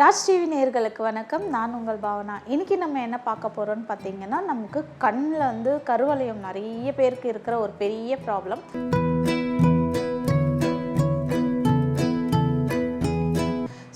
Raj TV நேயர்களுக்கு வணக்கம். நான் உங்கள் பாவனா. இன்னைக்கு நம்ம என்ன பார்க்க போகிறோம்னு பார்த்தீங்கன்னா நமக்கு கண்ணில் வந்து கருவளையம் நிறைய பேருக்கு இருக்கிற ஒரு பெரிய ப்ராப்ளம்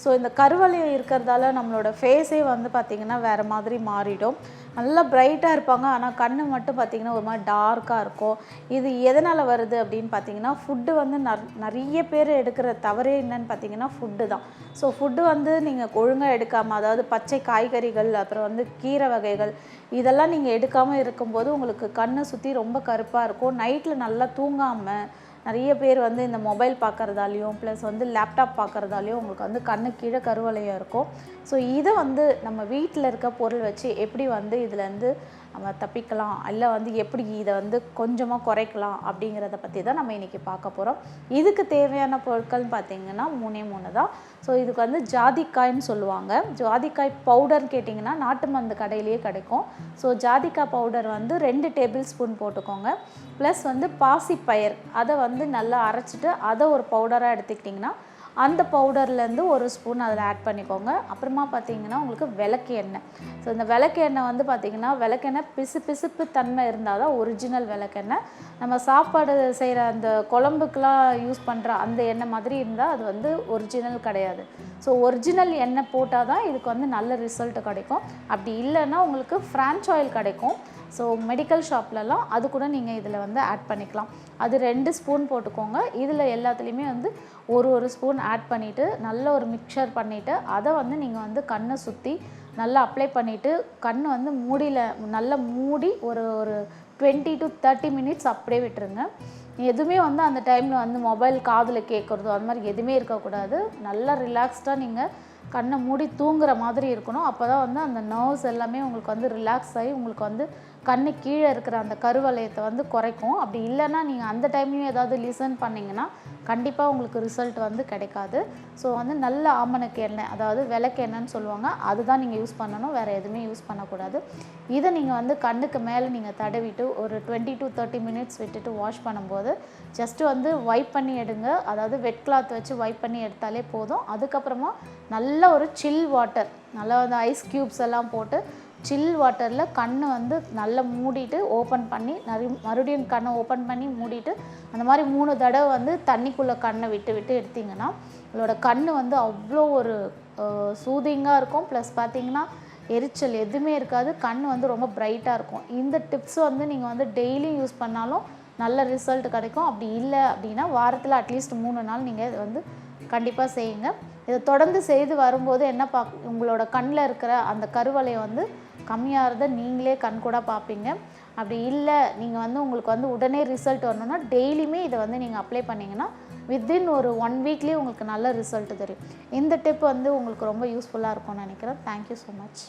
ஸோ இந்த கருவளையம் இருக்கிறதால நம்மளோட ஃபேஸே வந்து பார்த்திங்கன்னா வேறு மாதிரி மாறிடும். நல்லா பிரைட்டாக இருப்பாங்க. ஆனால் கண் மட்டும் பார்த்திங்கன்னா ஒரு மாதிரி டார்க்காக இருக்கும். இது எதனால் வருது அப்படின்னு பார்த்தீங்கன்னா ஃபுட்டு வந்து நர் நிறைய பேர் எடுக்கிற தவறே என்னன்னு பார்த்தீங்கன்னா ஃபுட்டு தான். ஸோ ஃபுட்டு வந்து நீங்கள் ஒழுங்காக எடுக்காமல் அதாவது பச்சை காய்கறிகள் அப்புறம் வந்து கீரை வகைகள் இதெல்லாம் நீங்கள் எடுக்காமல் இருக்கும்போது உங்களுக்கு கண்ணை சுற்றி ரொம்ப கருப்பாக இருக்கும். நைட்டில் நல்லா தூங்காமல் நிறைய பேர் வந்து இந்த மொபைல் பார்க்குறதாலையும் ப்ளஸ் வந்து லேப்டாப் பார்க்குறதாலையும் உங்களுக்கு வந்து கண்ணு கீழே கருவலையாக இருக்கும். ஸோ இதை வந்து நம்ம வீட்டில் இருக்க பொருள் வச்சு எப்படி வந்து இதுலேருந்து நம்ம தப்பிக்கலாம். இல்லை வந்து எப்படி இதை வந்து கொஞ்சமாக குறைக்கலாம் அப்படிங்கிறத பற்றி தான் நம்ம இன்றைக்கி பார்க்க போகிறோம் இதுக்கு தேவையான பொருட்கள்னு பார்த்தீங்கன்னா மூணே மூணு தான். ஸோ இதுக்கு வந்து ஜாதிக்காய்ன்னு சொல்லுவாங்க. ஜாதிக்காய் பவுடர்னு கேட்டிங்கன்னா நாட்டு மருந்து கடையிலேயே கிடைக்கும். ஸோ ஜாதிக்காய் பவுடர் வந்து ரெண்டு டேபிள் ஸ்பூன் போட்டுக்கோங்க. ப்ளஸ் வந்து பாசிப்பயர். அதை வந்து நல்லா அரைச்சிட்டு அதை ஒரு பவுடராக எடுத்துக்கிட்டிங்கன்னா அந்த பவுடர்லேருந்து ஒரு ஸ்பூன் அதில் ஆட் பண்ணிக்கோங்க. அப்புறமா பார்த்தீங்கன்னா உங்களுக்கு விளக்கு எண்ணெய். ஸோ இந்த விளக்கு எண்ணெய் வந்து பார்த்திங்கன்னா விளக்கெண்ணெய் பிசு பிசுப்பு தன்மை இருந்தால் தான் ஒரிஜினல் விளக்கெண்ணெய் நம்ம சாப்பாடு செய்கிற அந்த குழம்புக்கெலாம் யூஸ் பண்ணுற அந்த எண்ணெய் மாதிரி இருந்தால் அது வந்து ஒரிஜினல் கிடையாது. ஸோ ஒரிஜினல் எண்ணெய் போட்டால் தான் இதுக்கு வந்து நல்ல ரிசல்ட் கிடைக்கும். அப்படி இல்லைன்னா உங்களுக்கு ஃப்ரான்ச் ஆயில் கிடைக்கும். ஸோ மெடிக்கல் ஷாப்லலாம் அது கூட நீங்கள் இதில் வந்து ஆட் பண்ணிக்கலாம். அது ரெண்டு ஸ்பூன் போட்டுக்கோங்க. இதில் எல்லாத்துலேயுமே வந்து ஒரு ஒரு ஸ்பூன் ஆட் பண்ணிவிட்டு நல்ல ஒரு மிக்சர் பண்ணிவிட்டு அதை வந்து நீங்கள் வந்து கண்ணை சுற்றி நல்லா அப்ளை பண்ணிவிட்டு கண் வந்து மூடியில் நல்லா மூடி ஒரு ஒரு டுவெண்ட்டி டு தேர்ட்டி மினிட்ஸ் அப்படியே விட்டுருங்க. எதுவுமே வந்து அந்த டைமில் வந்து மொபைல் காதில் கேட்குறதோ அந்த மாதிரி எதுவுமே இருக்கக்கூடாது. நல்லா ரிலாக்ஸ்டாக நீங்கள் கண்ணை மூடி தூங்குற மாதிரி இருக்கணும். அப்போ தான் வந்து அந்த நர்வ்ஸ் எல்லாமே உங்களுக்கு வந்து ரிலாக்ஸ் ஆகி உங்களுக்கு வந்து கண்ணு கீழே இருக்கிற அந்த கருவளையத்தை வந்து குறைக்கும். அப்படி இல்லைன்னா நீங்கள் அந்த டைம்லையும் ஏதாவது லிசன் பண்ணிங்கன்னா கண்டிப்பாக உங்களுக்கு ரிசல்ட் வந்து கிடைக்காது. ஸோ வந்து நல்ல ஆமணக்கு எண்ணெய் அதாவது விளக்கு எண்ணெய்னு சொல்லுவாங்க. அதுதான் நீங்கள் யூஸ் பண்ணணும். வேறு எதுவுமே யூஸ் பண்ணக்கூடாது. இதை நீங்கள் வந்து கண்ணுக்கு மேலே நீங்கள் தடவிட்டு ஒரு டுவெண்ட்டி டு தேர்ட்டி மினிட்ஸ் விட்டுட்டு வாஷ் பண்ணும்போது ஜஸ்ட்டு வந்து வைப் பண்ணி எடுங்க. அதாவது வெட் கிளாத் வச்சு வைப் பண்ணி எடுத்தாலே போதும். அதுக்கப்புறமா நல்ல ஒரு சில் வாட்டர் நல்லா வந்து ஐஸ் க்யூப்ஸ் எல்லாம் போட்டு சில் வாட்டரில் கண்ணை வந்து நல்லா மூடிட்டு ஓப்பன் பண்ணி நிறைய மறுபடியும் கண்ணை ஓப்பன் பண்ணி மூடிட்டு அந்த மாதிரி மூணு தடவை வந்து தண்ணிக்குள்ளே கண்ணை விட்டு விட்டு எடுத்திங்கன்னா உங்களோட கண் வந்து அவ்வளோ ஒரு சூதிங்காக இருக்கும். ப்ளஸ் பார்த்திங்கன்னா எரிச்சல் எதுவுமே இருக்காது. கண் வந்து ரொம்ப பிரைட்டாக இருக்கும். இந்த டிப்ஸ் வந்து நீங்கள் வந்து டெய்லியும் யூஸ் பண்ணாலும் நல்ல ரிசல்ட் கிடைக்கும். அப்படி இல்லை அப்படின்னா வாரத்தில் அட்லீஸ்ட் மூணு நாள் நீங்கள் இதை வந்து கண்டிப்பாக செய்யுங்க. இதை தொடர்ந்து செய்து வரும்போது என்ன பா உங்களோட கண்ணில் இருக்கிற அந்த கருவலையை வந்து கம்மியாகிறத நீங்களே கண் கூட பார்ப்பீங்க. அப்படி இல்லை நீங்கள் வந்து உங்களுக்கு வந்து உடனே ரிசல்ட் வரணும்னா டெய்லியுமே இதை வந்து நீங்கள் அப்ளை பண்ணிங்கன்னா வித்தின் ஒரு ஒன் வீக்லேயே உங்களுக்கு நல்ல ரிசல்ட் தெரியும். இந்த டிப் வந்து உங்களுக்கு ரொம்ப யூஸ்ஃபுல்லாக இருக்கும்னு நினைக்கிறேன். Thank you so much